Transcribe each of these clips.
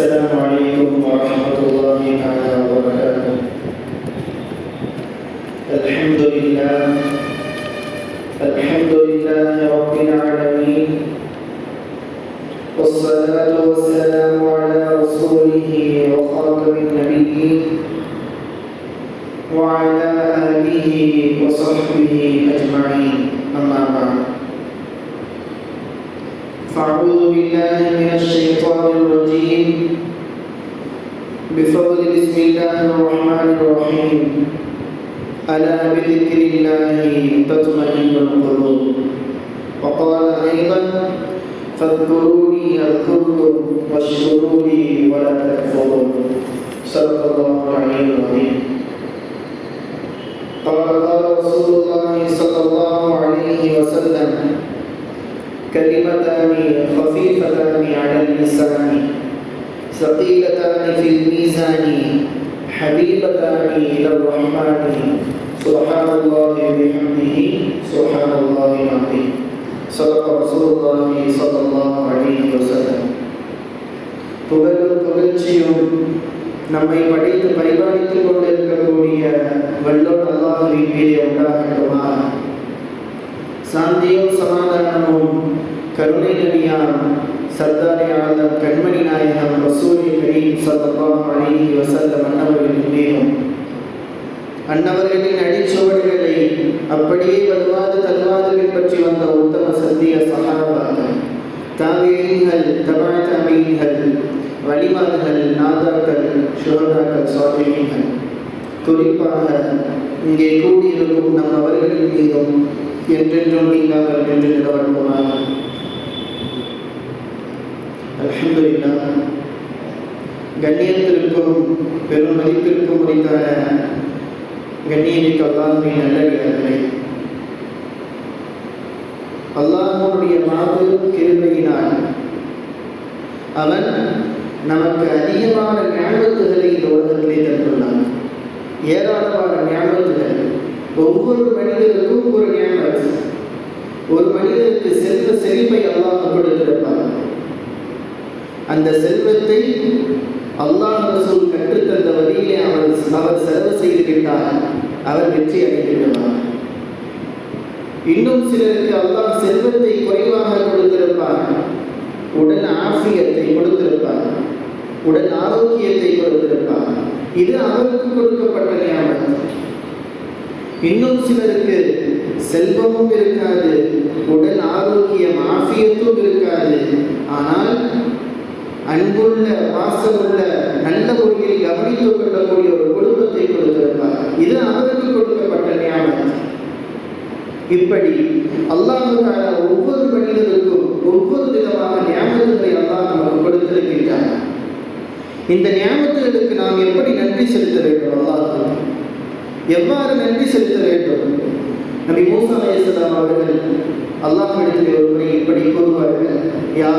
السلام عليكم ورحمة الله تعالى وبركاته. الحمد لله الحمد لله رب العالمين والصلاة والسلام على رسوله وخاتم النبيين وعلى آله وصحبه أجمعين. أما بعد فأعوذ بالله من الشيطان الرجيم. بفضل بسم الله الرحمن الرحيم. ألا بذكر الله تطمئن القلوب. وقال أيضا فاذكروني أذكركم واشكروا لي ولا تكفرون. صدق الله العلي العظيم. قال قال رسول الله صلى الله عليه وسلم كلمتان خفيفتان على اللسان. ثقيلتان في الميزان حبيبتان إلى الرحمن سبحان الله بحمده سبحان الله العظيم صدق رسول الله صلى الله عليه وسلم புகழும் புகழ்ச்சியும் நம்மை படைத்து பரிபாலித்துக் கொண்டிருக்கக்கூடிய வல்லோன் அல்லாஹுவின் மீது உண்டாகட்டுமா சாந்தியும் சமாதானமும் கருணை நபியாம் சர்தாரி ஆலம் கண்மணி நாயகம் ரசூலி கரீம் சல்லல்லாஹு அலைஹி வசந்த அன்னவர்களின் மீதும் அன்னவர்களின் அடிச்சுவடுகளை அப்படியே வலுவாது தல்வாதுகள் பற்றி வந்த உத்தம சத்திய சகாபாக்கள் தாவியங்கள் தபா தாவியங்கள் வழிமார்கள் நாதாக்கள் சுகதாக்கள் சுவாமிகள் குறிப்பாக இங்கே கூடியிருக்கும் நம் அவர்களின் மீதும் என்றென்றும் நீங்காமல் என்று நிலவரமாக அலமதுல்லா கண்ணியத்திற்கும் பெரும் மதிப்பிற்கும் உரித்தான கண்ணியமிக்க நல்ல நல்லடியார்களே. அல்லாஹனுடைய மாபெரும் கிருமையினால் அவன் நமக்கு அதிகமான ஞாபகத்துகளை இந்த உலகத்திலே தந்துள்ளான். ஏராளமான ஞாபகத்துகள் ஒவ்வொரு மனிதருக்கும் ஒரு ஞாபகம். ஒரு மனிதருக்கு செல்வ செழிப்பை அல்லாஹ் கொடுத்திருப்பான். அந்த செல்வத்தை அல்லாஹ் ரசூல் கற்றுத்தந்த வழியிலே அவர் அவர் செலவு செய்து விட்டார். அவர் வெற்றி அடைந்து இன்னும் சிலருக்கு அல்லாஹ் செல்வத்தை குறைவாக கொடுத்திருப்பார். உடல் ஆசியத்தை கொடுத்திருப்பார். உடல் ஆரோக்கியத்தை கொடுத்திருப்பார். இது அவருக்கு கொடுக்கப்பட்ட ஞாபகம் இன்னும் சிலருக்கு செல்வமும் இருக்காது உடல் ஆரோக்கியம் ஆசியத்தும் இருக்காது. ஆனால் அன்புள்ள பாசமுள்ள நல்ல முறையில் கவனித்துக் கொள்ளக்கூடிய ஒரு குடும்பத்தை கொடுத்திருப்பார். இது அவருக்கு கொடுக்கப்பட்ட ஞானம் இப்படி அல்லாஹு ஒவ்வொரு மனிதருக்கும் ஒவ்வொரு விதமான ஞாபகங்களை அல்லாஹ் நமக்கு கொடுத்திருக்கின்றார் இந்த ஞாபகங்களுக்கு நாம் எப்படி நன்றி செலுத்த வேண்டும் அல்லாஹ் எவ்வாறு நன்றி செலுத்த வேண்டும்? நபி மூசா அலையாம் அவர்கள் அல்லாஹ் இடத்தில் ஒரு முறை இப்படி கூறுவார்கள் யா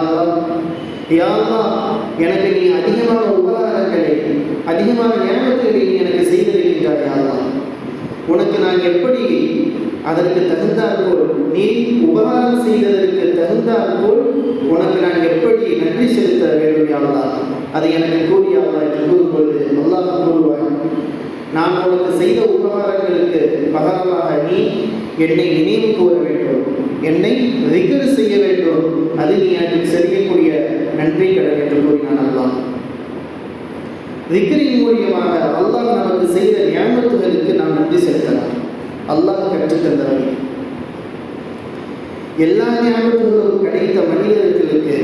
அல்லாஹ் எனக்கு நீ அதிகமான உபகாரங்களை அதிகமான ஞாபகங்களை நீ எனக்கு செய்திருக்கின்றாய் யா உனக்கு நான் எப்படி அதற்கு தகுந்தாற்போல் நீ உபகாரம் செய்ததற்கு தகுந்தாற்போல் உனக்கு நான் எப்படி நன்றி செலுத்த வேண்டும் யா அது அதை எனக்கு கூறி என்று கூறும்பொழுது அல்லாஹ் கூறுவாய் நான் உனக்கு செய்த உபகாரங்களுக்கு பகரமாக நீ என்னை நினைவு கூற வேண்டும். என்னை ரிகர் செய்ய வேண்டும். அது நீ எனக்கு செய்யக்கூடிய நன்றி கடன் என்று கூறினான் அல்லாஹ் ரிக்கரின் மூலியமாக அல்லாஹ் நமக்கு செய்த ஞாபகத்துகளுக்கு நாம் நன்றி செலுத்தலாம். அல்லாஹ் கற்றுத்தந்த எல்லா ஞாபகங்களும் கிடைத்த மனிதர்களுக்கு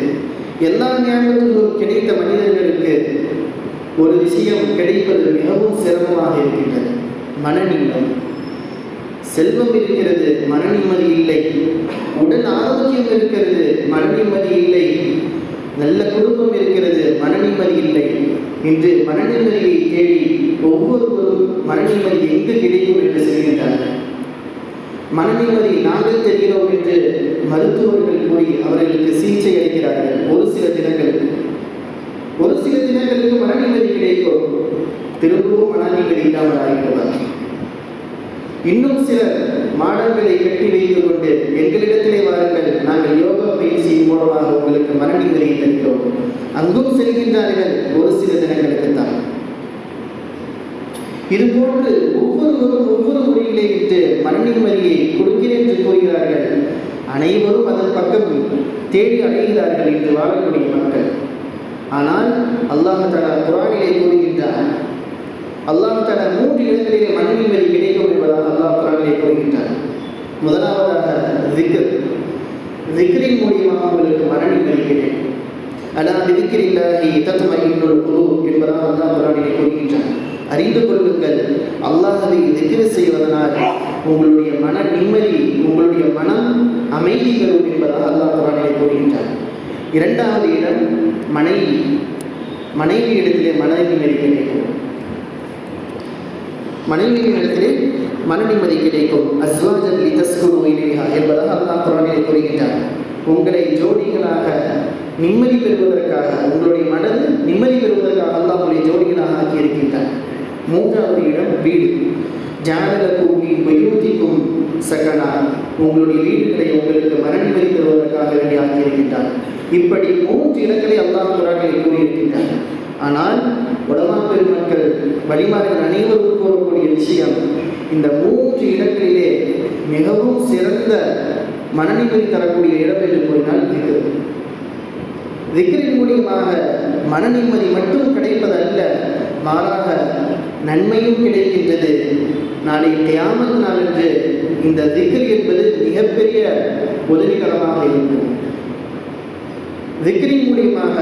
எல்லா ஞாபகங்களும் கிடைத்த மனிதர்களுக்கு ஒரு விஷயம் கிடைப்பது மிகவும் சிரமமாக இருக்கின்றது. மனநிம்மதி செல்வம் இருக்கிறது மனநிம்மதி இல்லை. உடல் ஆரோக்கியம் இருக்கிறது மனநிம்மதி இல்லை. நல்ல குடும்பம் இருக்கிறது மன இல்லை. இன்று மன தேடி ஒவ்வொருவரும் மரணிமதி எங்கு கிடைக்கும் என்று செல்கின்றார்கள் மன நாங்கள் தெரிகிறோம் என்று மருத்துவர்கள் கூறி அவர்களுக்கு சிகிச்சை அளிக்கிறார்கள். ஒரு சில தினங்களுக்கு. ஒரு சில தினங்களுக்கு மரணிமதி கிடைக்கும். திரும்பவும் மன இல்லாமல் ஆகிவிடுவார் இன்னும் சிலர் மாடங்களை கட்டி வைத்துக் கொண்டு செய்யும் மூலமாக உங்களுக்கு மரணிகளை தருகிறோம். அங்கும் செல்கின்றார்கள் ஒரு சில தினங்களுக்கு தான் இதுபோன்று ஒவ்வொருவரும் ஒவ்வொரு முறையிலே விட்டு மரணிமதியை கொடுக்கிறேன் என்று கூறுகிறார்கள். அனைவரும் அதன் பக்கம் தேடி அடைகிறார்கள் என்று வாழக்கூடிய மக்கள். ஆனால் அல்லாஹ் தலா குரானிலே கூறுகின்றார் அல்லாஹ் தலா மூன்று இடங்களிலே மரணிமதி கிடைக்கும் என்பதாக அல்லாஹ் குரானிலே கூறுகின்றார் முதலாவதாக விக்கர் விக்ரின் மூலியமாக அவர்களுக்கு உங்களுக்கு அதான் கிடைக்கும் அலா விதிக்கிறில்லாஹி தத்துமையினுள் குரு என்பதால் அல்லாஹ் குரானிலே கூறுகின்றார் அறிந்து கொள்ளுங்கள் அல்லாஹவை திக்ரு செய்வதனால் உங்களுடைய மன நிம்மதி உங்களுடைய மனம் அமைதி பெறும் என்பதாக அல்லாஹ் குரானிலே கூறுகின்றார் இரண்டாவது இடம் மனைவி. மனைவி இடத்திலே மன நிம்மதி கிடைக்கும் மனைவியின் இடத்திலே மன நிம்மதி கிடைக்கும். அஸ்வாஜன் லிதஸ்குரு இலேஹா என்பதாக அல்லாஹ் குரானிலே கூறுகின்றார் உங்களை ஜோடிகளாக நிம்மதி பெறுவதற்காக உங்களுடைய மனது நிம்மதி பெறுவதற்காக அல்லாஹ் உங்களை ஜோடிகளாக ஆக்கி இருக்கின்றார் மூன்றாவது இடம் வீடு. ஜானலக்கும் வயோதிக்கும் சகனா உங்களுடைய வீடுகளை உங்களுக்கு மரணிமதி தருவதற்காக வேண்டி ஆக்கியிருக்கின்றார் இப்படி மூன்று இடங்களை அல்லாஹ் குரானில் கூறியிருக்கின்றார் ஆனால் உலமா பெருமக்கள் வழிமார்கள் அனைவரும் விஷயம். இந்த மூன்று இடங்களிலே மிகவும் சிறந்த மனநிலை தரக்கூடிய இடம் என்று கூறினால் திக்ரு. திக்ரின் மூலியமாக மன நிம்மதி மட்டும் கிடைப்பதல்ல மாறாக நன்மையும் கிடைக்கின்றது. நாளை தியாமல் நாள் என்று இந்த திக்ர் என்பது மிகப்பெரிய உதவிகரமாக இருக்கும். திக்ரின் மூலியமாக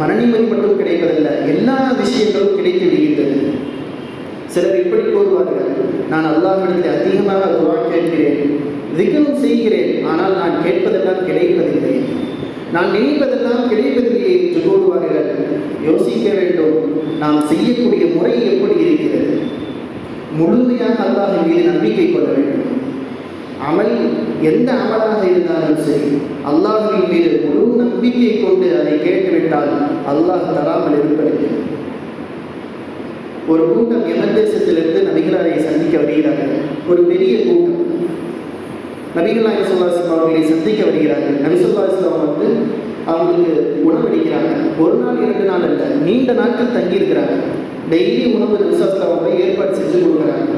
மனநிம்மதி மட்டும் கிடைப்பதல்ல எல்லா விஷயங்களும் கிடைத்து விடுகின்றது. சிலர் இப்படி கூறுவார்கள் நான் அல்லாஹ்விடத்தில் அதிகமாக துவா கேட்கிறேன் திக்ரும் செய்கிறேன் ஆனால் நான் கேட்பதெல்லாம் கிடைப்பதில்லை. நான் நினைப்பதெல்லாம் கிடைப்பதில்லை என்று கூறுவார்கள். யோசிக்க வேண்டும் நாம் செய்யக்கூடிய முறை எப்படி இருக்கிறது? முழுமையாக அல்லாஹ் மீது நம்பிக்கை கொள்ள வேண்டும். அமல் எந்த அமலாக இருந்தாலும் சரி அல்லாஹின் மீது முழு நம்பிக்கை கொண்டு அதை கேட்டுவிட்டால் அல்லாஹ் தராமல் இருப்பதில்லை. ஒரு கூட்டம் எமன் தேசத்திலிருந்து நபிகளாரை சந்திக்க வருகிறார்கள். ஒரு பெரிய கூட்டம். நபிகளாய் நாயக சொல்லாஸ்லாம் அவர்களை சந்திக்க வருகிறார்கள். நபி வந்து அவங்களுக்கு உணவளிக்கிறாங்க ஒரு நாள் இரண்டு நாள் அல்ல நீண்ட நாட்கள் தங்கியிருக்கிறாங்க. டெய்லி உணவு நபிசாஸ்லாம் ஏற்பாடு செஞ்சு கொடுக்குறாங்க.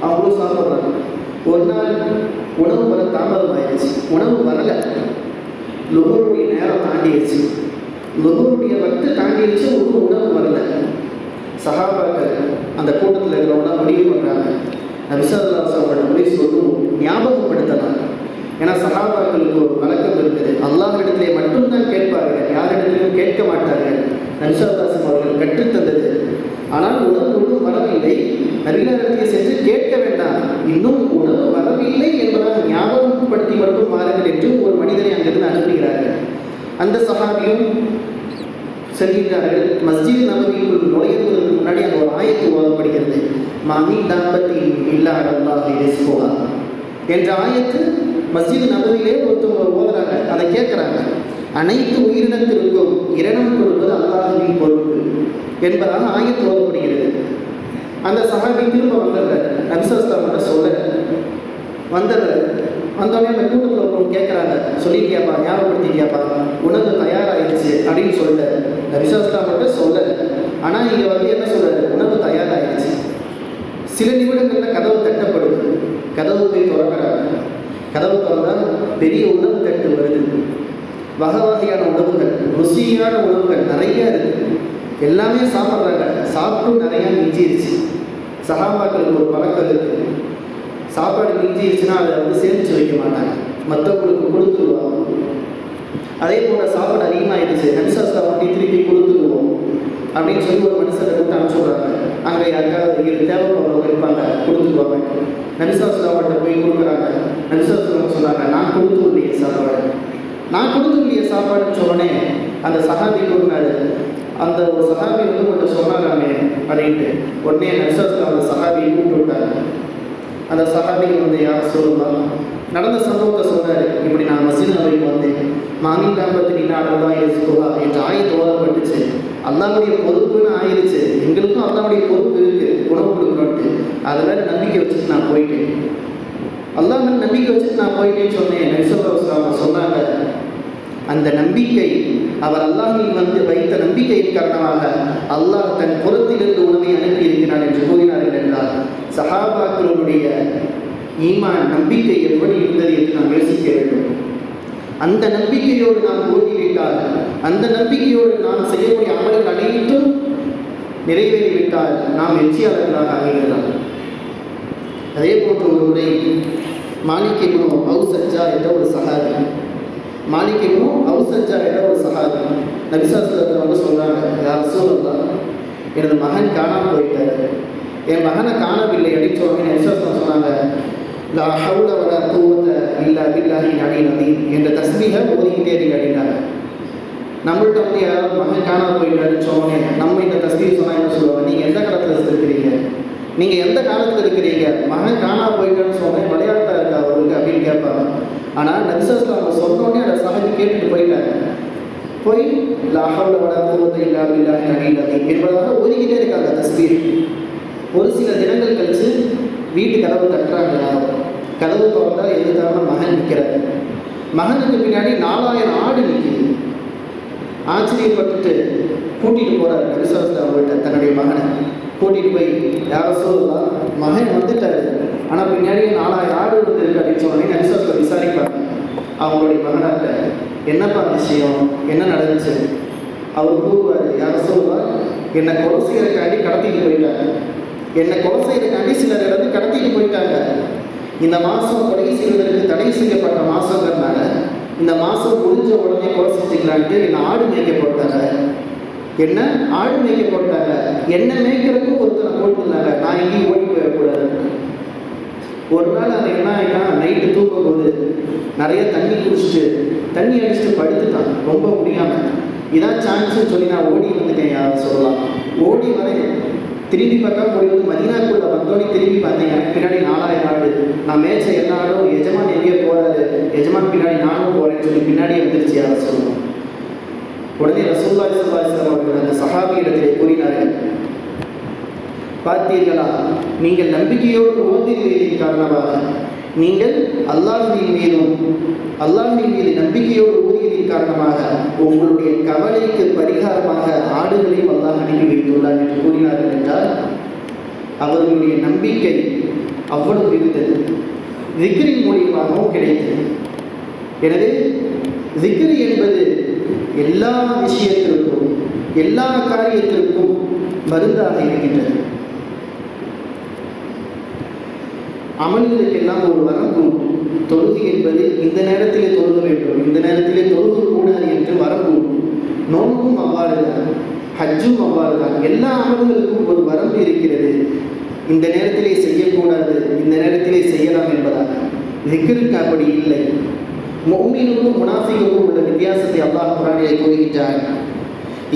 அவங்களும் சாப்பிட்றாங்க. ஒரு நாள் உணவு வர தாமதம் ஆயிடுச்சு உணவு வரல. லுகருடைய நேரம் தாண்டிடுச்சு லுகருடைய வட்டு தாண்டிடுச்சு ஒன்றும் உணவு வரலை. சகாபாக்கள் அந்த கூட்டத்தில் இருக்கிறவங்களாம் முடிவு பண்ணுறாங்க நபிசால்லாஸ் அவங்கள்ட்ட போய் சொல்லுவோம். ஞாபகப்படுத்தலாம். ஏன்னா சகாபாக்களுக்கு ஒரு வழக்கம் இருக்குது. அல்லாஹ்விடத்திலே மட்டும்தான் கேட்பார்கள். யாரிடத்திலும் கேட்க மாட்டார்கள். நபிசாதாஸ் அவர்கள் கற்றுத்தந்தது. ஆனால் உணவு ஒன்றும் வரவில்லை. நபிகாரத்தை சென்று கேட்க வேண்டாம். இன்னும் உணவு வரவில்லை என்பதாக ஞாபகப்படுத்தி மட்டும் மாறுங்கள் என்று ஒரு மனிதனை அங்கிருந்து அனுப்புகிறார்கள். அந்த சகாபியும் செல்கின்றார்கள். மஸ்ஜித் நபவிக்குள் நுழைவதற்கு முன்னாடி அந்த ஒரு ஆயத்து ஓதப்படுகிறது. மாமி தம்பதி இல்லாத அல்லாஹ் என்ற ஆயத்து மஸ்ஜித் நபவிலே ஒருத்தவங்க ஓதுறாங்க. அதை கேட்குறாங்க. அனைத்து உயிரினத்திற்கும் இரணம் கொடுப்பது அல்லாஹின் பொறுப்பு என்பதாக ஆயத்து ஓதப்படுகிறது. அந்த சகாபி திரும்ப வந்துடுறார் நபிசாஸ்லாம் சொல்ல. வந்துடுற வந்தோடனே அந்த கூட்டத்தில் ஒருத்தவங்க கேட்குறாங்க சொல்லிட்டியாப்பா? ஞாபகப்படுத்திட்டியாப்பா? உணவு தயாராகிடுச்சு அப்படின்னு சொல்ல நபிசாஸ்லாம் மட்டும் சொல்ல. ஆனால் இங்கே வந்து என்ன சொல்றாரு? உணவு தயாராகிடுச்சு சில நிமிடங்களில் கதவு தட்டப்படும். கதவு போய் திறக்கிறாங்க. கதவு திறந்தால் பெரிய உணவு தட்டு வருது. வகை வகையான உணவுகள் ருசியான உணவுகள் நிறைய இருக்கு. எல்லாமே சாப்பிட்றாங்க. சாப்பிட்டும் நிறையா மிஞ்சிருச்சு. சகாபாக்களுக்கு ஒரு பழக்கம் இருக்கு. சாப்பாடு மிஞ்சிருச்சுன்னா அதை வந்து சேமித்து வைக்க மாட்டாங்க. மற்றவங்களுக்கு கொடுத்துருவாங்க அதே போல் சாப்பாடு அதிகமாகிடுச்சு நபிசாஸ்தா ஒட்டி திருப்பி கொடுத்து அப்படின்னு சொல்லி ஒரு மனுஷன் கூட்டு அனுப்பிச்சுடுறாங்க அங்கே யாருக்காவது இது தேவைப்படுறவங்க இருப்பாங்க. கொடுத்துருவாங்க நபிசாஸ்தா மட்டும் போய் கொடுக்குறாங்க. நபிசாஸ்தா சொன்னாங்க நான் கொடுத்து இல்லையே சாப்பாடு. நான் கொடுத்து இல்லையே சாப்பாடுன்னு சொன்னோடனே அந்த சகாபி கூறினாரு அந்த ஒரு சகாபி வந்து மட்டும் சொன்னாராமே அப்படின்ட்டு. உடனே நபிசாஸ்தா அந்த சகாபியை கூப்பிட்டு விட்டாங்க. அந்த சகாபிக்கு வந்து யார் சொல்லலாம் நடந்த சம்பவத்தை சொன்னார். இப்படி நான் மசீத் நபைக்கு வந்தேன் மாமி தாம்பத்து இல்லாடலாம் யோசிக்குவா என்ற ஆயத்து ஓதப்பட்டுச்சு. அல்லாவுடைய பொறுப்புன்னு ஆயிடுச்சு எங்களுக்கும் அல்லாவுடைய பொறுப்பு இருக்குது உணவு கொடுக்குறோன்ட்டு அதில் நம்பிக்கை வச்சுட்டு நான் போயிட்டேன். அல்லாஹ் மேலே நம்பிக்கை வச்சுட்டு நான் போயிட்டேன்னு சொன்னேன். நபிசல்லாஹ் சொன்னாங்க. அந்த நம்பிக்கை அவர் அல்லாஹில் வந்து வைத்த நம்பிக்கையின் காரணமாக அல்லாஹ் தன் புறத்திலிருந்து உணவை அனுப்பி இருக்கிறான் என்று கூறினார்கள் என்றால் சஹாபாக்களுடைய ஈமான் நம்பிக்கை எப்படி இருந்தது என்று நாம் யோசிக்க வேண்டும். அந்த நம்பிக்கையோடு நான் ஓதிவிட்டால் அந்த நம்பிக்கையோடு நான் செய்யக்கூடிய அமல்கள் அனைத்தும் நிறைவேறிவிட்டால் நாம் வெற்றியாளர்களாக அமைகிறோம். அதே போன்ற ஒரு முறை மாணிக்கமோ இப்னு அவுசஜா என்ற ஒரு சகாதி மாணிக்கமோ இப்னு அவுசஜா என்ற ஒரு சகாதி நபிசாஸ்திரத்தில் வந்து சொல்கிறாங்க யார் சொல்லலாம் எனது மகன் காணாமல் போயிட்டார். என் மகனை காணவில்லை அப்படின்னு சொல்லி நபிசாஸ்திரம் சொன்னாங்க லா ஹவுல வல குவத்த இல்லா பில்லாஹி அலி நதி என்ற தஸ்மீக ஓதிக்கிட்டே இருங்க அப்படின்னாங்க நம்மள்ட்ட வந்து யாராவது மகன் காணாமல் போயிட்டாருன்னு சொன்னோன்னே நம்ம இந்த தஸ்மீக சொன்னால் என்ன சொல்லுவாங்க நீங்கள் எந்த காலத்தில் இருக்கிறீங்க நீங்கள் எந்த காலத்தில் இருக்கிறீங்க மகன் காணாம போயிட்டான்னு சொன்னேன் விளையாட்டா இருக்கா அவருக்கு அப்படின்னு கேட்பாங்க ஆனால் நபிசாஸ்ல அவங்க சொன்னோடனே அந்த சஹாபி கேட்டுட்டு போயிட்டாங்க போய் லாஹவுல வட குவத்தை இல்லா பில்லாஹி அலி நதி என்பதாக ஒதுக்கிட்டே இருக்காங்க தஸ்பீர் ஒரு சில தினங்கள் கழிச்சு வீட்டு கதவு கட்டுறாங்க யாரும் கதவு திறந்தா எதுக்காக மகன் நிற்கிறார் மகனுக்கு பின்னாடி நாலாயிரம் ஆடு நிற்கிது ஆச்சரியப்பட்டுட்டு கூட்டிகிட்டு போகிறார் நபிசாஸ்ல அவங்கள்ட்ட தன்னுடைய மகனை. கூட்டிகிட்டு போய் யார சொல்லலாம் மகன் வந்துட்டாரு. ஆனால் பின்னாடி நாலாயிரம் ஆடு இருந்திருக்கு அப்படின்னு சொன்னோடனே நபிசாஸ்ல விசாரிப்பாங்க அவங்களுடைய மகனாட்ட என்னப்பா விஷயம்? என்ன நடந்துச்சு? அவர் கூறுவார் யாரோ சொல்லுவார் என்னை கொலை செய்யறதுக்காண்டி கடத்திட்டு போயிட்டாங்க என்னை கொலை செய்யறதுக்காண்டி சிலர் இருந்து கடத்திட்டு போயிட்டாங்க. இந்த மாதம் கொலை செய்வதற்கு தடை செய்யப்பட்ட மாதங்கிறதுனால இந்த மாதம் முடிஞ்ச உடனே கொலை செஞ்சுக்கலான்ட்டு என்னை ஆடு மேய்க்க போட்டாங்க. என்ன? ஆடு மேய்க்க போட்டாங்க. என்ன மேய்க்கிறதுக்கும் ஒருத்தனை போட்டுருந்தாங்க நான் எங்கேயும் ஓடி போயிடக்கூடாது ஒரு நாள் அது என்ன ஆகிட்டா நைட்டு தூங்கும் போது நிறைய தண்ணி குடிச்சிட்டு தண்ணி அடிச்சுட்டு படுத்துட்டான். ரொம்ப முடியாமல் இதான் சான்ஸ்னு சொல்லி நான் ஓடி வந்துட்டேன் யாரும் சொல்லலாம். ஓடி வரேன். திரும்பி பார்த்தா போயிருந்து மதினாக்குள்ள வந்தோடனே திரும்பி பார்த்தேன் எனக்கு பின்னாடி நாலாயிரம் ஆடு. நான் மேய்ச்ச எல்லா ஆடும் எஜமான் எங்கேயோ போறாரு. எஜமான் பின்னாடி நானும் போறேன்னு சொல்லி பின்னாடியே வந்துருச்சு யாரும் சொல்லுவோம் உடனே ரசூல்லா சல்லாஸ்லாம் அவர்கள் அந்த சஹாபி இடத்திலே கூறினார்கள் பார்த்தீர்களா? நீங்கள் நம்பிக்கையோடு ஓதிருவதின் காரணமாக நீங்கள் அல்லாஹ்வின் மீதும் அல்லாஹ்வின் மீது நம்பிக்கையோடு ஓதியதின் காரணமாக உங்களுடைய கவலைக்கு பரிகாரமாக ஆடுகளையும் அல்லாஹ் அனுப்பி வைத்துள்ளார் என்று கூறினார்கள் என்றால் அவர்களுடைய நம்பிக்கை அவ்வளவு இருந்தது. திக்ரின் மூலியமாகவும் கிடைத்தது. எனவே திக்ரி என்பது எல்லா விஷயத்திற்கும் எல்லா காரியத்திற்கும் மருந்தாக இருக்கின்றது. அமல்களுக்கெல்லாம் ஒரு வரம் உண்டு. தொழுகை என்பது இந்த நேரத்திலே தொழுக வேண்டும் இந்த நேரத்திலே தொழுக கூடாது என்று வரம் உண்டு. நோன்பும் அவ்வாறு தான் ஹஜ்ஜும் அவ்வாறு தான் எல்லா அமல்களுக்கும் ஒரு வரம்பு இருக்கிறது. இந்த நேரத்திலே செய்யக்கூடாது இந்த நேரத்திலே செய்யலாம் என்பதாக. திக்ருக்கு அப்படி இல்லை. மொமீனுக்கும் முனாஃபிகளுக்கும் உள்ள வித்தியாசத்தை அல்லாஹ் குரானிலே கூறுகின்றார்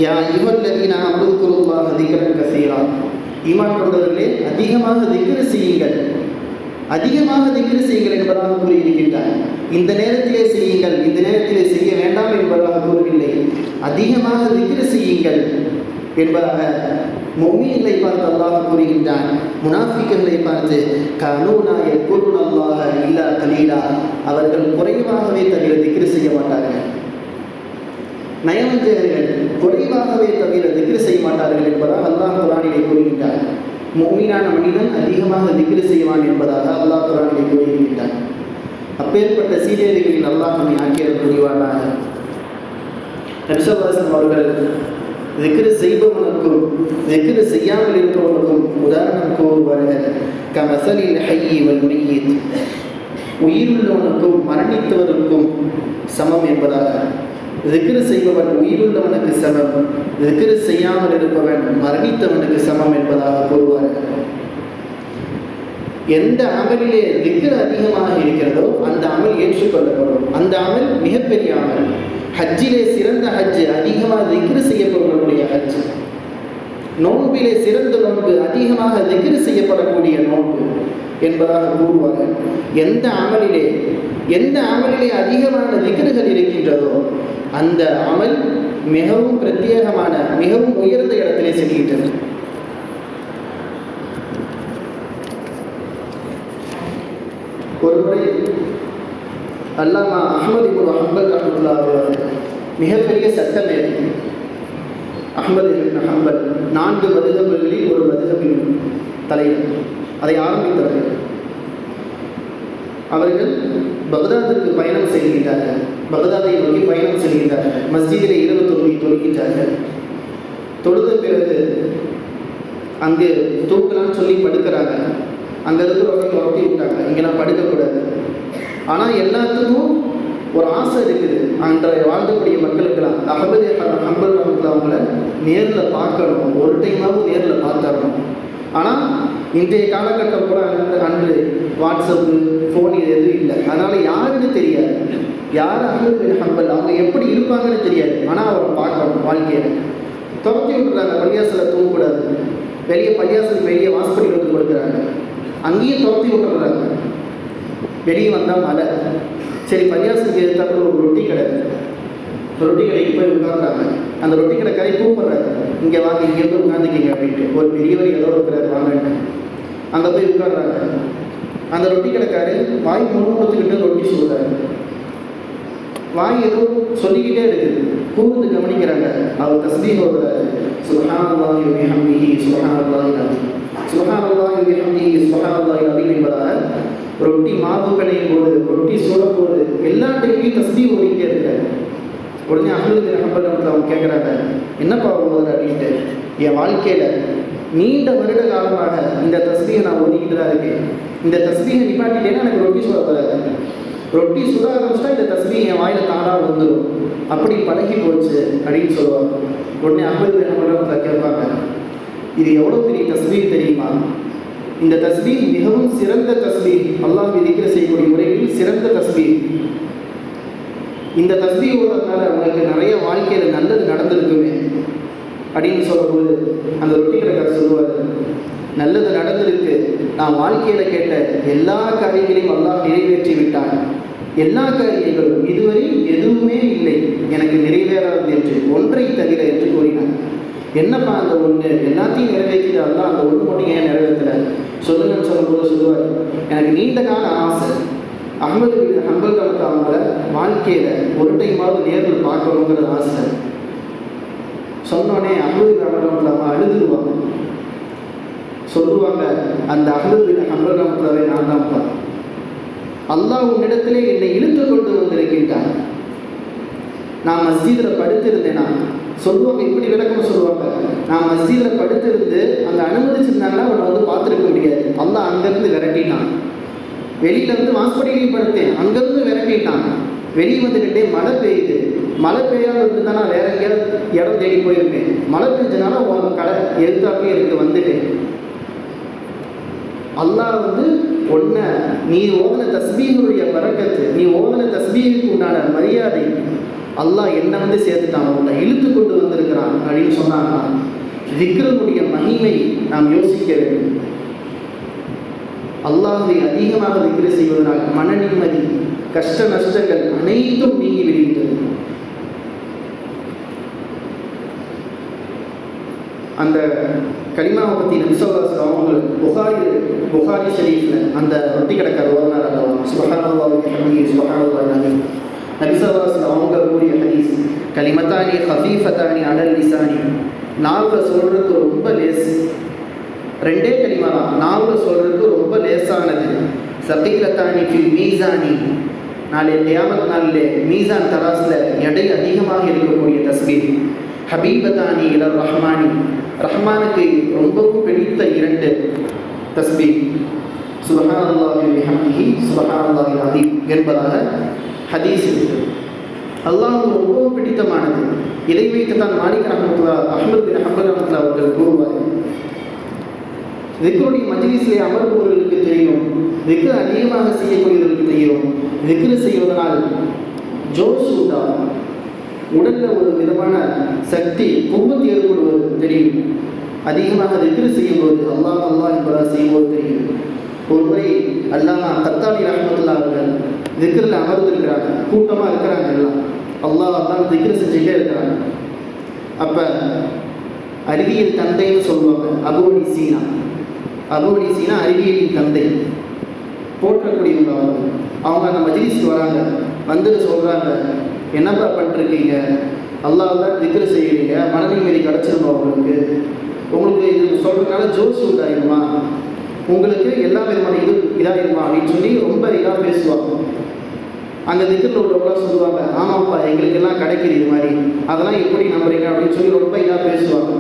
யா இவல்லதீன அம்ருக்குருல்லாஹ் திக்ரன் கசீரா. ஈமான் கொண்டவர்களே அதிகமாக திக்ரு செய்யுங்கள். அதிகமாக திக்ரு செய்யுங்கள் என்பதாக கூறியிருக்கின்றார். இந்த நேரத்திலே செய்யுங்கள் இந்த நேரத்திலே செய்ய வேண்டாம் என்பதாக கூறவில்லை. அதிகமாக திக்ரு செய்யுங்கள் என்பதாக மொமீன்களை பார்த்து அல்லாஹ் கூறுகின்றான். முனாஃபிக்களை பார்த்து கனூனாய எக்குருன் அல்லாஹ இல்லா கலீலா. அவர்கள் குறைவாகவே தவிர திக்ரு செய்ய மாட்டார்கள். நயவஞ்சகர்கள் குறைவாகவே தவிர திக்ரு செய்ய மாட்டார்கள் என்பதாக அல்லாஹ் குரானிலே கூறுகின்றார் மோமினான மனிதன் அதிகமாக திக்ரு செய்வான் என்பதாக அல்லாஹ் குரானை கூறுகின்றார் அப்பேற்பட்ட சீரியல்களில் அல்லாஹ் நம்மை ஆக்கியர் புரிவானாக. நபிசல்லாசன் அவர்கள் திக்ரு செய்பவனுக்கும் திக்ரு செய்யாமல் இருப்பவனுக்கும் உதாரணம் கூறுவார்கள் கமசலில் ஹையி வல் மையீத். உயிருள்ளவனுக்கும் மரணித்தவருக்கும் சமம் என்பதாக. திக்ரு செய்பவன் உயிருள்ளவனுக்கு சமம். திக்ரு செய்யாமல் இருப்பவன் மரணித்தவனுக்கு சமம் என்பதாக கூறுவார்கள். எந்த அமலிலே திக்ரு அதிகமாக இருக்கிறதோ அந்த அமல் ஏற்றுக்கொள்ளப்படும். அந்த அமல் மிகப்பெரிய அமல். ஹஜ்ஜிலே சிறந்த ஹஜ் அதிகமாக திக்ரு செய்யப்படுவனுடைய ஹஜ். நோன்பிலே சிறந்த நோன்பு அதிகமாக திக்ரு செய்யப்படக்கூடிய நோன்பு என்பதாக கூறுவார்கள். எந்த அமலிலே எந்த அமலிலே அதிகமான திக்ருகள் இருக்கின்றதோ அந்த அமல் மிகவும் பிரத்யேகமான மிகவும் உயர்ந்த இடத்திலே செல்கின்றது ஒரு முறை அல்லாமா அஹமது குரு அஹம்பல் ரஹமுல்லா மிகப்பெரிய சட்டமே அஹமது அஹம்பல் நான்கு மதுகபுகளில் ஒரு மதுகபின் தலைவர் அதை ஆரம்பித்தவர். அவர்கள் பக்தாதுக்கு பயணம் செய்கின்றார்கள் பகதாதை நோக்கி பயணம் செய்கின்றார்கள் மஸ்ஜிதிலே இருபத்தி தொழுகிட்டார்கள் தொழுத பிறகு அங்கு தூக்கலான்னு சொல்லி படுக்கிறாங்க. அங்கே இருக்கிறவங்க துரத்தி விட்டாங்க. இங்கெல்லாம் படுக்கக்கூடாது. ஆனால் எல்லாத்துக்கும் ஒரு ஆசை இருக்குது. அன்றைய வாழ்ந்தக்கூடிய மக்களுக்கெல்லாம் அகபதி அம்பல் ரஹமத்துல அவங்கள நேரில் பார்க்கணும். ஒரு டைமாவது நேரில் பார்த்தாகணும் ஆனால் இன்றைய காலகட்டம் கூட அன்று அன்று வாட்ஸ்அப்பு ஃபோன் இது எதுவும் இல்லை. அதனால் யாருன்னு தெரியாது. யார் அகமது பின் ஹம்பல்? அவங்க எப்படி இருப்பாங்கன்னு தெரியாது. ஆனால் அவரை பார்க்கணும் வாழ்க்கையில். துரத்தி விட்டுறாங்க. பள்ளியாசில் தூங்கக்கூடாது. வெளியே பள்ளியாசல் வெளியே வாசப்படி வந்து கொடுக்குறாங்க. அங்கேயும் துரத்தி விட்டுறாங்க. வெளியே வந்தால் மழை. சரி பள்ளியாசலுக்கு எதிர்த்தாப்புல ஒரு ரொட்டி கடை. ரொட்டி கடைக்கு போய் உட்கார்றாங்க. அந்த ரொட்டி கடை கரை கூப்பிட்றாரு. இங்கே வாங்க இங்கே போய் உட்காந்துக்கிங்க அப்படின்ட்டு. ஒரு பெரியவர் ஏதோ இருக்கிறார் வாங்க அங்கே போய் உட்கார்றாங்க அந்த ரொட்டி கடைக்காரு வாய் முழுவதுக்கிட்ட ரொட்டி சொல்கிறாரு வாய் ஏதோ சொல்லிக்கிட்டே இருக்குது. கூர்ந்து கவனிக்கிறாங்க. அவர் தஸ்பீகோட சுபஹானல்லாஹி வ சுபஹானல்லாஹி அலீம் சுபஹானல்லாஹி வ சுபஹானல்லாஹி அலீம் என்பதாக ரொட்டி மாவு கடையும் போது ரொட்டி சுடும் போது எல்லா டைம்லையும் தஸ்பீ ஓடிக்கிட்டே இருக்கிறாரு. உடனே அகலுக்கு ரஹம்பல் அவங்க கேட்குறாங்க என்னப்பா போகுது அப்படின்ட்டு என் வாழ்க்கையில் நீண்ட வருட காலமாக இந்த தஸ்பியை நான் ஒதுக்கிட்டு தான் இருக்கேன். இந்த தஸ்பியை நிப்பாட்டிட்டேன்னா எனக்கு ரொட்டி சுட வராது ரொட்டி சுட ஆரம்பிச்சிட்டா இந்த தஸ்பி என் வாயில் தானாக வந்துடும் அப்படி பழகி போச்சு அப்படின்னு சொல்லுவாங்க. உடனே அகமது ரஹம்பல் கேட்பாங்க. இது எவ்வளோ பெரிய தஸ்பி தெரியுமா? இந்த தஸ்பி மிகவும் சிறந்த தஸ்பி. அல்லாஹ் விதிக்கிற செய்யக்கூடிய முறைகளில் சிறந்த தஸ்பி. இந்த தஸ்பி ஓடுறதுனால உனக்கு நிறைய வாழ்க்கையில் நல்லது நடந்திருக்குமே. அப்படின்னு சொல்லும்போது அந்த ரொட்டி கடைக்காரர் சொல்லுவார் நல்லது நடந்திருக்கு. நான் வாழ்க்கையில் கேட்ட எல்லா காரியங்களையும் எல்லாம் நிறைவேற்றி விட்டான். எல்லா காரியங்களும் இதுவரை எதுவுமே இல்லை. எனக்கு நிறைவேறாது என்று ஒன்றை தவிர என்று கூறினார். என்னப்பா அந்த ஒன்று எல்லாத்தையும் நிறைவேற்றிட்டு தான் அந்த ஒன்று மட்டும் ஏன் நிறைவேற்றல? சொல்லுங்கன்னு சொல்லும்போது சொல்லுவார் எனக்கு நீண்ட கால ஆசை. அகமது பின் ஹம்பல் அவங்கள வாழ்க்கையில் ஒரு டைமாவது நேரில் பார்க்கணுங்கிற ஆசை. சொன்னோடனே அகமது பின் ஹம்பல் அழுதுருவாங்க. சொல்லுவாங்க அந்த அகமது பின் ஹம்பல் கலத்துலவே நான் தான்ப்பா அல்லாஹ் உன்னிடத்திலே என்னை இழுத்து கொண்டு வந்திருக்கின்றான் நான் மஸ்ஜிதில் படுத்திருந்தேனா? சொல்லுவாங்க இப்படி விளக்கம் சொல்லுவாங்க. நான் மஸ்ஜிதில் படுத்திருந்து அந்த அனுமதிச்சிருந்தாங்கன்னா அவனை வந்து பார்த்துருக்க முடியாது. அல்லாஹ் அங்கேருந்து விரட்டினான் வெளியில இருந்து வாசப்படியிலையும் படுத்தேன். அங்கேருந்து விரட்டிட்டான். வெளியே வந்துக்கிட்டே மழை பெய்யுது. மழை பெய்யாம இருந்துதான் நான் வேற எங்கேயாவது இடம் தேடி போயிருப்பேன் மழை பெஞ்சதுனால உன் கடை எதிர்த்தாப்பே இருக்கு வந்துட்டு. அல்லாஹ் வந்து ஒன்ன நீ ஓதன தஸ்பீனுடைய பறக்கத்து நீ ஓதன தஸ்பீனுக்கு உண்டான மரியாதை அல்லாஹ் என்ன வந்து சேர்த்துட்டான். உன்னை இழுத்து கொண்டு வந்திருக்கிறான். அப்படின்னு சொன்னாங்கன்னா விக்ரமுடைய மகிமை நாம் யோசிக்க வேண்டும். அல்லாஹை அதிகமாக விக்கிர செய்வதனால் மன நிம்மதி கஷ்ட நஷ்டங்கள் அனைத்தும் நீங்கி விடுகின்றது. அந்த கலிமாவை பற்றி நபிசல்லாஸ் அவங்க புகாரி புகாரி ஷரீஃபில் அந்த ரொட்டி கிடக்கிற ஓதனார் அல்லவா? சுபகானி சுபகானி நபிசல்லாஸ் அவங்க கூறிய ஹதீஸ் கலிமத்தானி ஹஃபீஃபத்தானி அடல் லிசானி நாவில் சொல்கிறதுக்கு ரொம்ப லேஸ். ரெண்டே கலிமா தான். நாவில் சொல்கிறதுக்கு ரொம்ப லேசானது சகீலத்தானி ஃபில் மீசானி நாளை தியாமத் நாளிலே மீசான் தராஸில் எடை அதிகமாக இருக்கக்கூடிய தஸ்பீர். ஹபீபத்தானி இலர் ரஹ்மானி. ரஹ்மானுக்கு ரொம்பவும் பிடித்த இரண்டு தஸ்பீர். சுபஹானல்லாஹி பிஹம்திஹி சுபஹானல்லாஹி அதீம் என்பதாக ஹதீஸ் அல்லாஹ் ரொம்பவும் பிடித்தமானது. இதை வைத்து தான் மாலிக் ரஹமத்துல்லா அஹ்மத் பின் ஹம்பல் ரஹமத்துல்லா அவர்கள் கூறுவார் திக்ருடைய மஜிலிசிலே அமர்பவர்களுக்கு தெரியும் திக்ரு அதிகமாக செய்யக்கூடியவர்களுக்கு தெரியும். திக்ரு செய்வதனால் ஜோஸ் உண்டாகும். உடல்ல ஒரு விதமான சக்தி கும்பத்து ஏற்படுவது தெரியும். அதிகமாக திக்ரு செய்யும்போது அல்லாஹ் அல்லாஹ் என்பதாக செய்யும்போது தெரியும். ஒரு முறை அல்லாமா கத்தாலி ரஹமத்துல்லா அவர்கள் திக்ரில் அமர்ந்திருக்கிறாங்க கூட்டமாக இருக்கிறாங்க எல்லாம். அல்லாஹ் அல்லாஹ் திக்ரு செஞ்சுட்டே இருக்கிறாங்க. அப்போ அறிவியல் தந்தைன்னு சொல்லுவாங்க அபுவடி சீனா. அபுவடி சீனா அறிவியலின் தந்தை. போற்றக்கூடியவங்க அவங்க. அவங்க அந்த மஜிலிஸ்க்கு வராங்க வந்துட்டு சொல்கிறாங்க என்னப்பா பண்ணிருக்கீங்க? அல்லாவில் திக்ரு செய்கிறீங்க மன நிம்மதி கிடச்சிருமா உங்களுக்கு உங்களுக்கு இது சொல்கிறதுனால ஜோஸ் உண்டாயிருமா? உங்களுக்கு எல்லா விதமான இது இதாகிருமா அப்படின்னு சொல்லி ரொம்ப இதாக பேசுவாங்க. அங்கே திக்கில் உள்ளவங்களாம் சொல்லுவாங்க ஆமாப்பா எங்களுக்கு கிடைக்கிது இது மாதிரி. அதெல்லாம் எப்படி நம்புறீங்க? அப்படின்னு சொல்லி ரொம்ப இதாக பேசுவாங்க.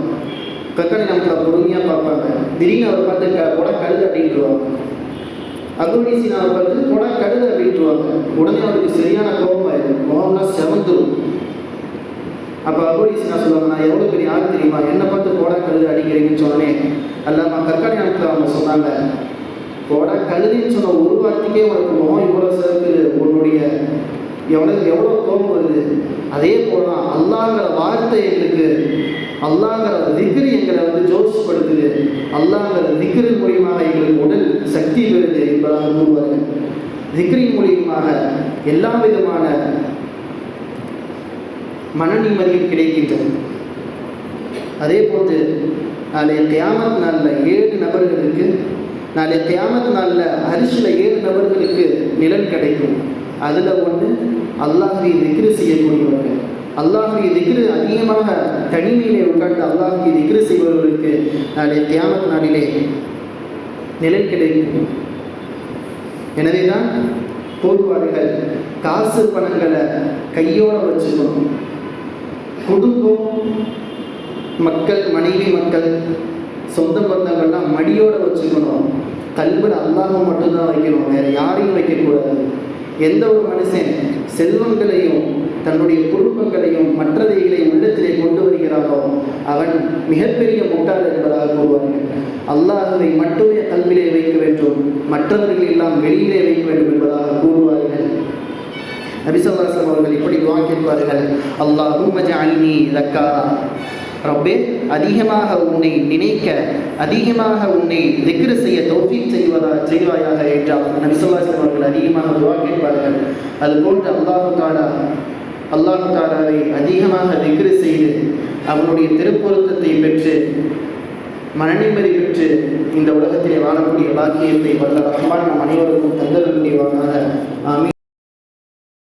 கக்கனை நம்மளை பொறுமையாக பார்ப்பாங்க. திடீர்னு அவர் பார்த்து கூட கொடை கழுது அப்படின்ட்டுருவாங்க அகுடி சீனாவை பார்த்து கொடை கழுது அப்படின்ட்டுருவாங்க உடனே அவருக்கு சரியான கோபம் ஆயிடும் முகம்லாம் செவந்துடும் அப்போ அபோடி சீனா சொல்லுவாங்க நான் எவ்வளோ பெரிய ஆள் தெரியுமா? என்னை பார்த்து கோடா கழுது அடிக்கிறீங்கன்னு சொன்னே அல்லாம கற்காணி நாட்டில் அவங்க சொன்னாங்க. கோடா கழுதின்னு சொன்ன ஒரு வார்த்தைக்கே உனக்கு முகம் இவ்வளோ சிறப்பு. உன்னுடைய எவ்வளோ எவ்வளோ கோபம் வருது. அதே போல அல்லாங்கிற வார்த்தை எங்களுக்கு அல்லாங்கிற திக்ரு எங்களை வந்து ஜோஸ்படுத்துது அல்லாங்கிற திக்ரின் மூலியமாக எங்களுக்கு உடல் சக்தி பெறுது என்பதாக கூறுவார்கள் திக்ரின் மூலியமாக எல்லா விதமான மன நிம்மதியும் கிடைக்கின்றது. அதே போன்று நாளைய தியாமத் நாளில் ஏழு நபர்களுக்கு நாளைய தியாமத் நாளில் அரிசியில் ஏழு நபர்களுக்கு நிழல் கிடைக்கும். அதில் ஒன்று அல்லாஹை திக்ரு செய்யக்கூடியவர்கள். அல்லாஹுடைய திக்ரு அதிகமாக தனிமையிலே உட்கார்ந்து அல்லாஹுடைய திக்ரு செய்பவர்களுக்கு நாளைய தியாமத் நாளிலே நிழல் கிடைக்கும். எனவே தான் போர்வாடுகள் காசு பணங்களை கையோட வச்சுக்கணும். குடும்பம் மக்கள் மனைவி மக்கள் சொந்த பந்தங்கள்லாம் மடியோட வச்சுக்கணும். கல்வியில் அல்லாஹ் மட்டும்தான் வைக்கணும் வேற யாரையும் வைக்கக்கூடாது. எந்த ஒரு மனுஷன் செல்வங்களையும் தன்னுடைய குடும்பங்களையும் மற்றதைகளையும் உள்ளத்திலே கொண்டு வருகிறாரோ அவன் மிகப்பெரிய முட்டாள் என்பதாக கூறுவார்கள். அல்லாஹுவை மட்டுமே கல்விலே வைக்க வேண்டும் மற்றவர்கள் எல்லாம் வெளியிலே வைக்க வேண்டும் என்பதாக கூறுவார்கள். நபிசல்லாசம் அவர்கள் இப்படி துவா கேட்பார்கள். அல்லாஹும் அல்னி தக்காரா ரப்பே அதிகமாக உன்னை நினைக்க அதிகமாக உன்னை திக்ரு செய்ய தௌஃபீக் செய்வதா செய்வாயாக என்றால் நபிசல்லாசம் அவர்கள் அதிகமாக துவா கேட்பார்கள். அதுபோன்று அல்லாஹு தாலா அல்லாஹு தாலாவை அதிகமாக திக்ரு செய்து அவனுடைய திருப்பொருத்தத்தை பெற்று மனநிம்மதி பெற்று இந்த உலகத்திலே வாழக்கூடிய பாக்கியத்தை வல்ல ரஹ்மான் நம் அனைவருக்கும் தந்தல் முடிவானாக